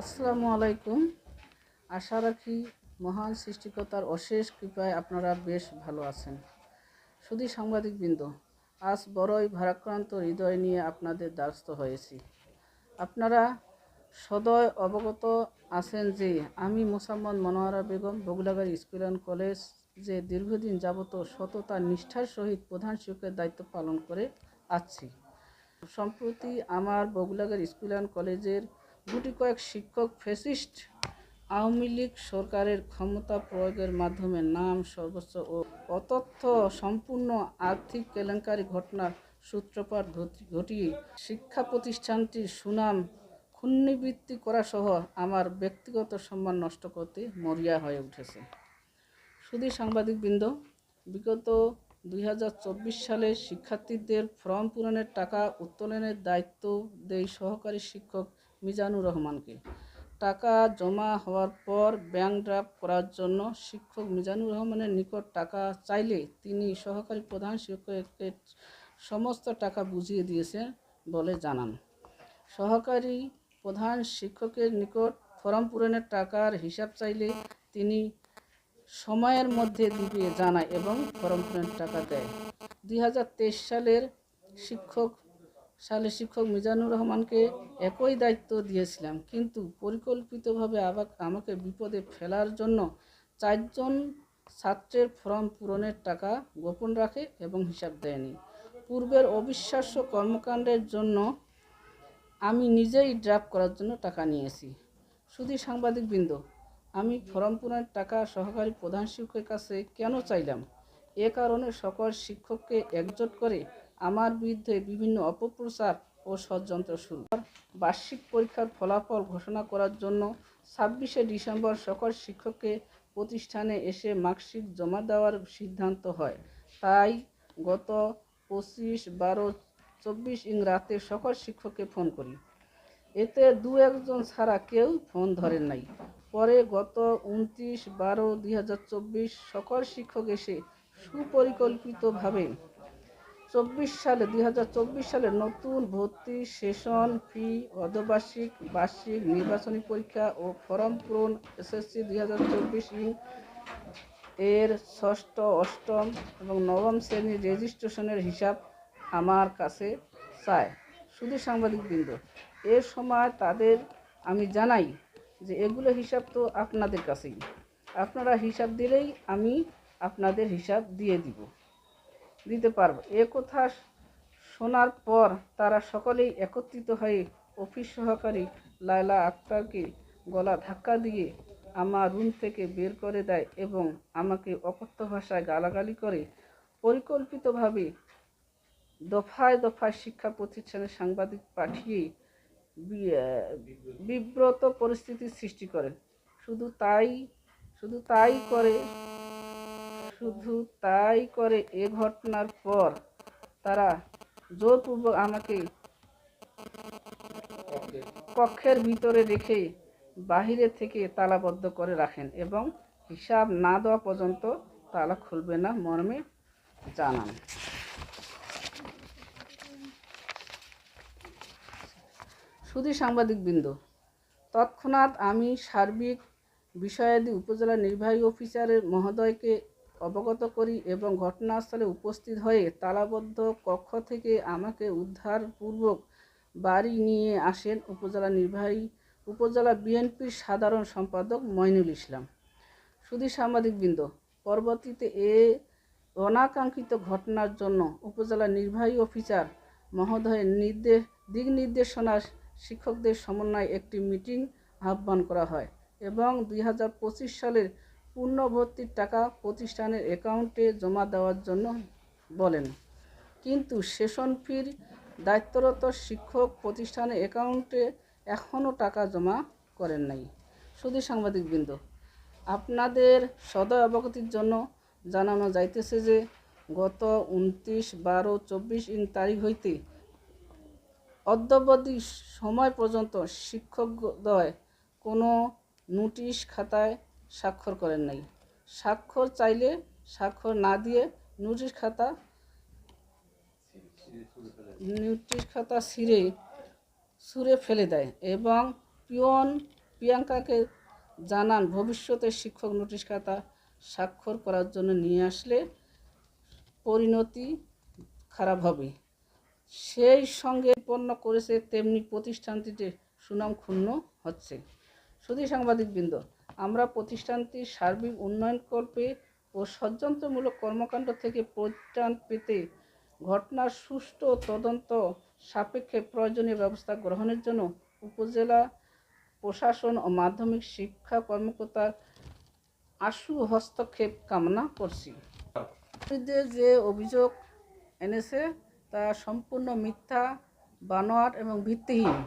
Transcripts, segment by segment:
আসসালামু আলাইকুম। আশা রাখি মহান সৃষ্টিকর্তার অশেষ কৃপায় আপনারা বেশ ভালো আছেন। শুধু সাংবাদিকবৃন্দ, আজ বড়ই ভারাক্রান্ত হৃদয় নিয়ে আপনাদের দ্বারস্থ হয়েছি। আপনারা সদয় অবগত আছেন যে আমি Mosammat Monowara Begum Bogulagari school and college যে দীর্ঘদিন যাবত সততা, নিষ্ঠার সহিত প্রধান শিক্ষকের দায়িত্ব পালন করে আসছি। সম্প্রতি আমার বগুলাগার স্কুল অ্যান্ড কলেজের গুটি কয়েক শিক্ষক ফেসিস্ট আওয়ামী লীগ সরকারের ক্ষমতা প্রয়োগের মাধ্যমে নাম সর্বোচ্চ ও অতথ্য সম্পূর্ণ আর্থিক কেলেঙ্কারি ঘটনার সূত্রপাত ঘটিয়ে শিক্ষা প্রতিষ্ঠানটির সুনাম ক্ষুণ্ণবৃত্তি করা সহ আমার ব্যক্তিগত সম্মান নষ্ট করতে মরিয়া হয়ে উঠেছে। শুধু সাংবাদিকবৃন্দ, বিগত দুই হাজার চব্বিশ সালে শিক্ষার্থীদের ফর্ম পূরণের টাকা উত্তোলনের দায়িত্ব দেয় সহকারী শিক্ষক মিজানুর রহমানকে। টাকা জমা হওয়ার পর ব্যাংক ড্রাফট করার জন্য শিক্ষক মিজানুর রহমানের নিকট টাকা চাইলে তিনি সহকারী প্রধান শিক্ষককে সমস্ত টাকা বুঝিয়ে দিয়েছেন বলে জানান। সহকারী প্রধান শিক্ষকের নিকট ফরম পূরণের টাকার হিসাব চাইলে তিনি সময়ের মধ্যে দিবে, জানায় এবং ফরম পূরণের টাকা দেয়। দুই হাজার তেইশ সালের শিক্ষক সালে শিক্ষক মিজানুর রহমানকে একই দায়িত্ব দিয়েছিলাম। কিন্তু পরিকল্পিতভাবে আবার আমাকে বিপদে ফেলার জন্য চারজন ছাত্রের ফর্ম পূরণের টাকা গোপন রাখে এবং হিসাব দেয়নি। পূর্বের অবিশ্বাস্য কর্মকাণ্ডের জন্য আমি নিজেই ড্রাফট করার জন্য টাকা নিয়েছি। শুধু সাংবাদিকবৃন্দ, আমি ফর্ম পূরণের টাকা সহকারী প্রধান শিক্ষকের কাছে কেন চাইলাম? এ কারণে সকল শিক্ষককে একজোট করে আমার বিরুদ্ধে বিভিন্ন অপপ্রচার ও ষড়যন্ত্র শুরু। বার্ষিক পরীক্ষার ফলাফল ঘোষণা করার জন্য ছাব্বিশে ডিসেম্বর সকল শিক্ষককে প্রতিষ্ঠানে এসে মার্কশিট জমা দেওয়ার সিদ্ধান্ত হয়। তাই গত পঁচিশ বারো চব্বিশ ইং রাতে সকল শিক্ষককে ফোন করি। এতে দু একজন ছাড়া কেউ ফোন ধরেন নাই। পরে গত উনত্রিশ বারো দুই সকল শিক্ষক এসে সুপরিকল্পিতভাবে চব্বিশ সালে, দুই হাজার চব্বিশ সালে নতুন ভর্তি সেশন ফি অর্ধবার্ষিক বার্ষিক, নির্বাচনী পরীক্ষা ও ফর্ম পূরণ, এসএসসি দুই হাজার চব্বিশ এর ষষ্ঠ, অষ্টম এবং নবম শ্রেণির রেজিস্ট্রেশনের হিসাব আমার কাছে চায় শুধু সাংবাদিকবৃন্দ এর সময় তাদের আমি জানাই যে এগুলো হিসাব তো আপনাদের কাছেই। আপনারা হিসাব দিলেই আমি আপনাদের হিসাব দিয়ে দিব। দিতে পারব। এ কথা শোনার পর তারা সকলেই একত্রিত হয়ে অফিস সহকারী লায়লা আক্তারকে গলা ধাক্কা দিয়ে আমার রুম থেকে বের করে দেয় এবং আমাকে অকথ্য ভাষায় গালাগালি করে। পরিকল্পিতভাবে দফায় দফায় শিক্ষা প্রতিষ্ঠানের সাংবাদিক পাঠিয়ে বিব্রত পরিস্থিতির সৃষ্টি করে শুধু তাই শুধু তাই করে শুধু তাই করে এ ঘটনার পর তারা জোরপূর্বক আমাকে কক্ষের ভিতরে রেখে বাহিরে থেকে তালাবদ্ধ করে রাখেন এবং হিসাব না দেওয়া পর্যন্ত তালা খুলবে না মর্মে জানান। শুধু সাংবাদিকবৃন্দ, তৎক্ষণাৎ আমি সার্বিক বিষয়াদি উপজেলা নির্বাহী অফিসারের মহোদয়কে অবগত করি এবং ঘটনাস্থলে উপস্থিত হয়ে তালাবদ্ধ কক্ষ থেকে আমাকে উদ্ধারপূর্বক বাড়ি নিয়ে আসেন উপজেলা নির্বাহী, উপজেলা বিএনপির সাধারণ সম্পাদক মইনুল ইসলাম। শুধু সাংবাদিকবৃন্দ, পরবর্তীতে এ অনাকাঙ্ক্ষিত ঘটনার জন্য উপজেলা নির্বাহী অফিসার মহোদয়ের নির্দেশ, দিক নির্দেশনা শিক্ষকদের সমন্বয়ে একটি মিটিং আহ্বান করা হয় এবং দুই হাজার পঁচিশ সালের পূর্ণ টাকা প্রতিষ্ঠানের অ্যাকাউন্টে জমা দেওয়ার জন্য বলেন। কিন্তু সেশন ফির দায়িত্বরত শিক্ষক প্রতিষ্ঠানের অ্যাকাউন্টে এখনও টাকা জমা করেন নাই। শুধু সাংবাদিকবৃন্দ, আপনাদের সদয় অবগতির জন্য জানানো যাইতেছে যে গত উনত্রিশ বারো চব্বিশ ইং তারিখ হইতে অদ্যাবধি সময় পর্যন্ত শিক্ষকদ্বয় কোনো নোটিশ খাতায় স্বাক্ষর করেন নাই। স্বাক্ষর চাইলে স্বাক্ষর না দিয়ে নোটিশ খাতা নোটিশ খাতা ছিঁড়ে, ছুঁড়ে ফেলে দেয় এবং পিয়ন প্রিয়াঙ্কাকে জানান, ভবিষ্যতে শিক্ষক নোটিশ খাতা স্বাক্ষর করার জন্য নিয়ে আসলে পরিণতি খারাপ হবে। সেই সঙ্গে পণ্য করেছে, তেমনি প্রতিষ্ঠানটিতে সুনাম ক্ষুণ্ণ হচ্ছে। শুধু সাংবাদিকবৃন্দ আমরা প্রতিষ্ঠানটির সার্বিক উন্নয়ন উন্নয়নকল্পে ও ষড়যন্ত্রমূলক কর্মকাণ্ড থেকে পরিত্রাণ পেতে ঘটনার সুষ্ঠু তদন্ত সাপেক্ষে প্রয়োজনীয় ব্যবস্থা গ্রহণের জন্য উপজেলা প্রশাসন ও মাধ্যমিক শিক্ষা কর্মকর্তার আশু হস্তক্ষেপ কামনা করছি। যে অভিযোগ এনেছে তা সম্পূর্ণ মিথ্যা, বানোয়াট এবং ভিত্তিহীন।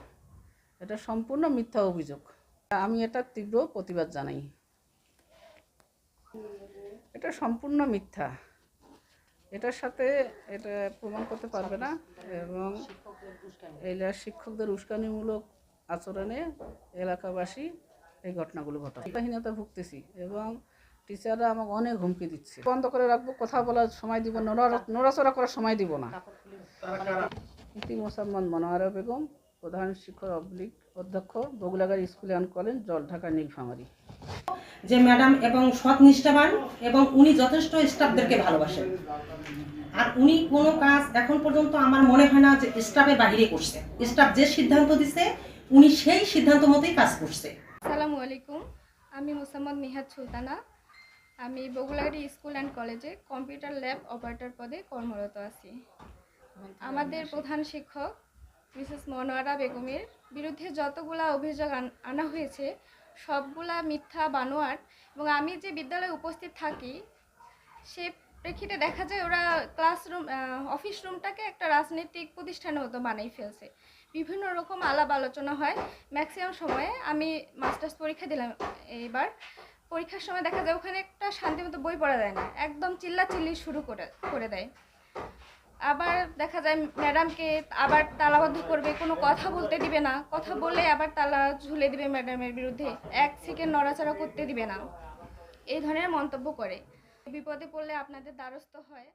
এটা সম্পূর্ণ মিথ্যা অভিযোগ। আমি এটা তীব্র প্রতিবাদ জানাই। এটা সম্পূর্ণ মিথ্যা। এটার সাথে এটা প্রমাণ করতে পারবে না এবং এলা শিক্ষকদের উস্কানিমূলক আচরণে এলাকাবাসী এই ঘটনাগুলো হীনতা ভুগতেছি এবং টিচাররা আমাকে অনেক হুমকি দিচ্ছে। বন্ধ করে রাখব কথা বলার সময় দিব নড়াচড়া করার সময় দিব না। ইতি মোসাম্মদ মনোয়ারা বেগম প্রধান শিক্ষক অবলিক অধ্যক্ষ বগুলাগাড়ি স্কুল অ্যান্ড কলেজ জল ঢাকা নীলফামারী যে ম্যাডাম এবং সৎ নিষ্ঠাবান এবং উনি যথেষ্ট স্টাফদেরকে ভালোবাসেন। আর উনি কোনো কাজ এখন পর্যন্ত আমার মনে হয় না যে স্টাফের বাহিরে করছে। স্টাফ যে সিদ্ধান্ত দিছে উনি সেই সিদ্ধান্ত মতোই কাজ করছে। আসসালামু আলাইকুম। আমি মোসাম্মদ নিহাদ সুলতানা। আমি বগুলাগাড়ি স্কুল অ্যান্ড কলেজে কম্পিউটার ল্যাব অপারেটর পদে কর্মরত আছি। আমাদের প্রধান শিক্ষক মিসেস মনোয়ারা বেগমের বিরুদ্ধে যতগুলা অভিযোগ আন- হয়েছে, সবগুলা মিথ্যা, বানোয়াট এবং আমি যে বিদ্যালয়ে উপস্থিত থাকি, সে প্রেক্ষিতে দেখা যায় ওরা ক্লাসরুম অফিস রুমটাকে একটা রাজনৈতিক প্রতিষ্ঠানের মতো বানিয়ে ফেলছে। বিভিন্ন রকম আলাপ আলোচনা হয়। ম্যাক্সিমাম সময়ে আমি মাস্টার্স পরীক্ষা দিলাম। এইবার পরীক্ষার সময় দেখা যায় ওখানে একটা শান্তিমতো বই পড়া যায় না। একদম চিল্লাচিল্লি শুরু করে করে দেয়। আবার দেখা যায় ম্যাডামকে আবার তালাবদ্ধ করবে, কোনো কথা বলতে দিবে না। কথা বলে আবার তালা ঝুলে দিবে ম্যাডামের বিরুদ্ধে। এক সেকেন্ড নড়াচড়া করতে দিবে না। এই ধরনের মন্তব্য করে। বিপদে পড়লে আপনাদের দ্বারস্থ হয়।